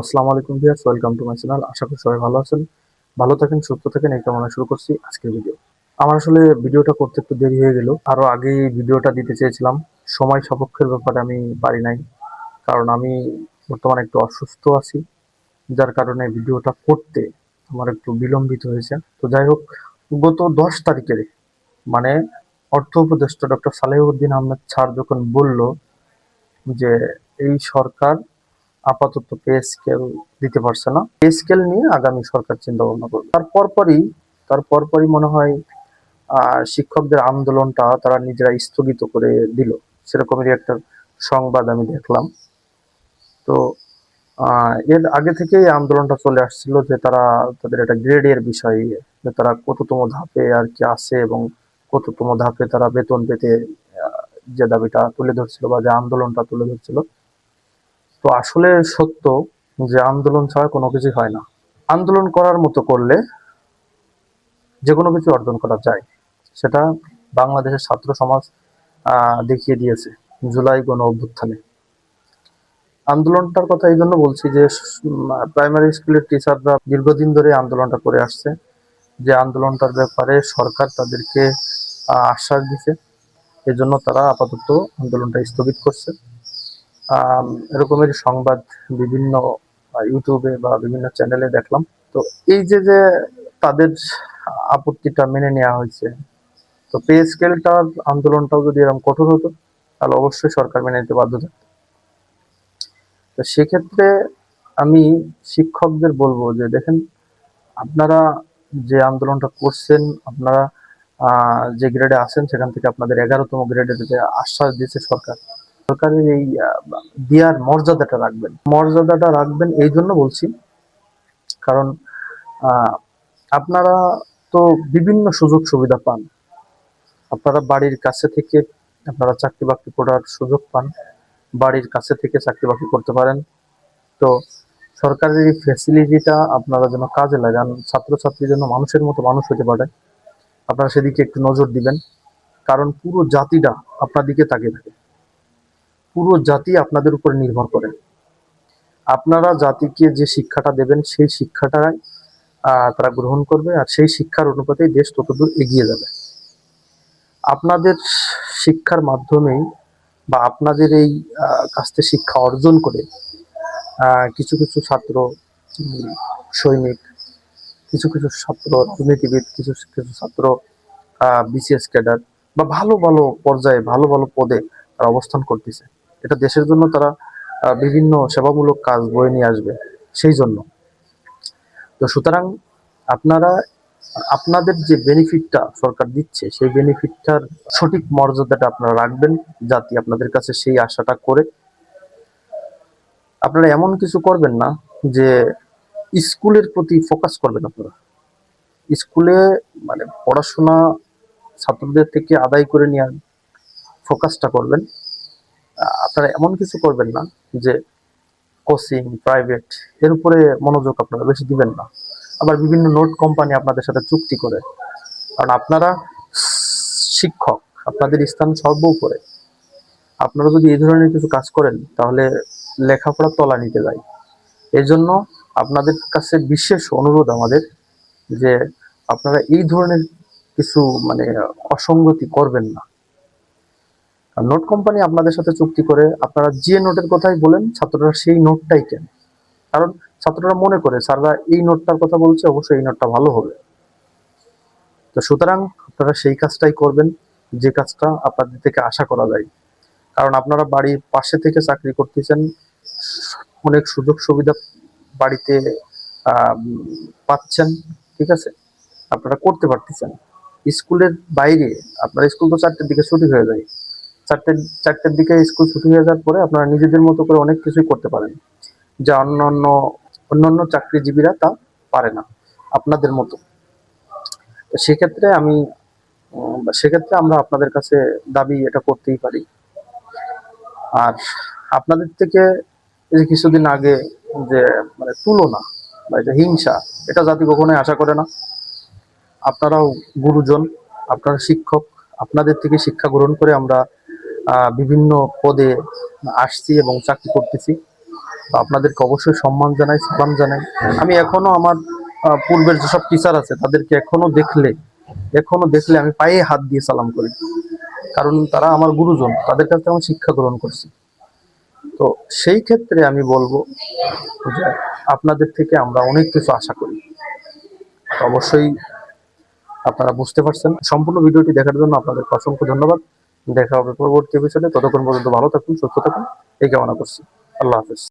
আসসালামু আলাইকুম viewers, welcome to my channel. আশা করি সবাই ভালো আছেন। ভালো থাকেন, সুস্থ থাকেন। এই কামনা শুরু করছি আজকের ভিডিও আমার আসলে ভিডিওটা করতে একটু দেরি হয়ে গেল। আরও আগে ভিডিওটা দিতে চেয়েছিলাম। সময় সাপেক্ষের ব্যাপারে আমি পারি নাই। কারণ আমি বর্তমানে একটু অসুস্থ আছি। যার কারণে ভিডিওটা করতে আমার একটু বিলম্বিত হয়েছে। তো যাই হোক, গত দশ তারিখের মানে অর্থ উপদেষ্টা ডক্টর সালেহুদ্দিন আহমেদ স্যার যখন বলল যে এই সরকার আপাতত পে স্কেল দিতে পারছে না। পে স্কেল নিয়ে আগামী সরকার চিন্তা ভাবনা করবে। তার পরপরই তার পরপরই মনে হয় শিক্ষকদের আন্দোলনটা তারা নিজেরা স্থগিত করে দিল। সেরকমেরই একটা সংবাদ আমি দেখলাম। তো এর আগে থেকেই আন্দোলনটা চলে আসছিল যে তারা তাদের একটা গ্রেডের বিষয়ে, যে তারা কততম ধাপে আর কি আছে এবং কততম ধাপে তারা বেতন পেতে যে দাবিটা তুলে ধরছিল বা যে আন্দোলনটা তুলে ধরছিল। তো আসলে সত্য যে আন্দোলন ছাড়া কোনো কিছু হয় না। আন্দোলন করার মতো করলে যে কোনো কিছু অর্জন করা যায়। সেটা বাংলাদেশের ছাত্র সমাজ দেখিয়ে দিয়েছে জুলাই গণ অভ্যুত্থানে। আন্দোলনটার কথা এই জন্য বলছি যে প্রাইমারি স্কুলের টিচাররা দীর্ঘদিন ধরে আন্দোলনটা করে আসছে। যে আন্দোলনটার ব্যাপারে সরকার তাদেরকে আশ্বাস দিছে এজন্য তারা আপাতত আন্দোলনটা স্থগিত করছে। এরকমের সংবাদ বিভিন্ন ইউটিউবে বা বিভিন্ন চ্যানেলে দেখলাম। তো এই যে যে তাদের আপত্তিটা মেনে নেওয়া হয়েছে, তো পে স্কেলটার আন্দোলনটাও যদি এরকম কঠোর হতো, তাহলে অবশ্যই সরকার মেনে নিতে বাধ্য থাকতো। তো সেক্ষেত্রে আমি শিক্ষকদের বলব যে, দেখেন, আপনারা যে আন্দোলনটা করছেন, আপনারা যে গ্রেডে আছেন, সেখান থেকে আপনাদের এগারোতম গ্রেডে যে আশ্বাস দিয়েছে সরকার সরকারের এই দেওয়ার মর্যাদাটা রাখবেন। মর্যাদাটা রাখবেন এই জন্য বলছি, কারণ আপনারা তো বিভিন্ন সুযোগ সুবিধা পান। আপনারা বাড়ির কাছে থেকে, আপনারা চাকরি বাকরি করার সুযোগ পান, বাড়ির কাছে থেকে চাকরি বাকরি করতে পারেন। তো সরকারের এই ফ্যাসিলিটিটা আপনারা যেন কাজে লাগান, ছাত্রছাত্রী যেন মানুষের মতো মানুষ হতে পারে, আপনারা সেদিকে একটু নজর দিবেন। কারণ পুরো জাতিটা আপনার দিকে তাকিয়ে থাকে। পুরো জাতি আপনাদের উপর নির্ভর করে। আপনারা জাতিকে যে শিক্ষাটা দেবেন সেই শিক্ষাটাই তারা গ্রহণ করবে আর সেই শিক্ষার অনুপাতেই দেশ ততদূর এগিয়ে যাবে। আপনাদের শিক্ষার মাধ্যমেই বা আপনাদের এই আহ, কাছ থেকে শিক্ষা অর্জন করে কিছু কিছু ছাত্র সৈনিক কিছু কিছু ছাত্র রাজনীতিবিদ কিছু কিছু ছাত্র বিসিএস ক্যাডার বা ভালো ভালো পর্যায়ে ভালো ভালো পদে তারা অবস্থান করতেছে। এটা দেশের জন্য তারা বিভিন্ন সেবামূলক কাজ বয়ে নিয়ে আসবে, সেই জন্য। তো সুতরাং আপনারা, আপনাদের যে বেনিফিটটা সরকার দিচ্ছে, সেই বেনিফিটটার সঠিক মর্যাদাটা আপনারা রাখবেন জাতি আপনাদের কাছে সেই আশাটা করে। আপনারা এমন কিছু করবেন না যে স্কুলের প্রতি ফোকাস করবেন আপনারা। স্কুলে মানে পড়াশোনা ছাত্রদের থেকে আদায় করে নেওয়ার ফোকাসটা করবেন। আপনারা এমন কিছু করবেন না যে কোচিং প্রাইভেট এর উপরে মনোযোগ আপনারা বেশি দিবেন না। আবার বিভিন্ন নোট কোম্পানি আপনাদের সাথে চুক্তি করে। কারণ আপনারা শিক্ষক, আপনাদের স্থান সর্ব উপরে। আপনারা যদি এই ধরনের কিছু কাজ করেন, তাহলে লেখাপড়া তলা নিতে যায়। এই জন্য আপনাদের কাছে বিশেষ অনুরোধ আমাদের যে আপনারা এই ধরনের কিছু মানে অসঙ্গতি করবেন না। নোট কোম্পানি আপনাদের সাথে চুক্তি করে আপনারা যে নোটের কথাই বলেন, ছাত্ররা সেই নোটটাই কেন। কারণ ছাত্ররা মনে করে, স্যাররা এই নোটটার কথা বলছে, অবশ্যই এই নোটটা ভালো হবে। তো সুতরাং আপনারা সেই কাজটাই করবেন, যে কাজটা আপনাদের থেকে আশা করা যায়। কারণ আপনারা বাড়ির পাশে থেকে চাকরি করতেছেন, অনেক সুযোগ সুবিধা বাড়িতে পাচ্ছেন, ঠিক আছে? আপনারা করতে পারতেছেন। স্কুলের বাইরে, আপনার স্কুল তো চারটের দিকে ছুটি হয়ে যায়। চারটে, চারটের দিকে স্কুল ছুটি হয়ে যাওয়ার পরে আপনারা নিজেদের মতো করে অনেক কিছুই করতে পারেন। যা অন্যান্য অন্যান্য চাকরিজীবীরা তা পারে না, আপনাদের মতো। তো সেক্ষেত্রে আমি সেক্ষেত্রে আমরা আপনাদের কাছে দাবি এটা করতেই পারি। আর আপনাদের থেকে যে কিছুদিন আগে যে মানে তুলনা বা এটা হিংসা, এটা জাতি কখনোই আশা করে না। আপনারাও গুরুজন, আপনারা শিক্ষক, আপনাদের থেকে শিক্ষা গ্রহণ করে আমরা বিভিন্ন পদে আসছি এবং চাকরি করতেছি। তো আপনাদেরকে অবশ্যই সম্মান জানাই, সালাম জানাই। আমি এখনও আমার পূর্বের যেসব টিচার আছে, তাদেরকে এখনও দেখলে এখনও দেখলে আমি পায়ে হাত দিয়ে সালাম করি। কারণ তারা আমার গুরুজন, তাদের কাছে আমি শিক্ষা গ্রহণ করছি। তো সেই ক্ষেত্রে আমি বলব যে আপনাদের থেকে আমরা অনেক কিছু আশা করি। অবশ্যই আপনারা বুঝতে পারছেন। সম্পূর্ণ ভিডিওটি দেখার জন্য আপনাদের অসংখ্য ধন্যবাদ। দেখা হবে পরবর্তী এপিসোডে ততক্ষণ পর্যন্ত ভালো থাকুন, সুস্থ থাকুন। এই কামনা করছি। আল্লাহ হাফেজ।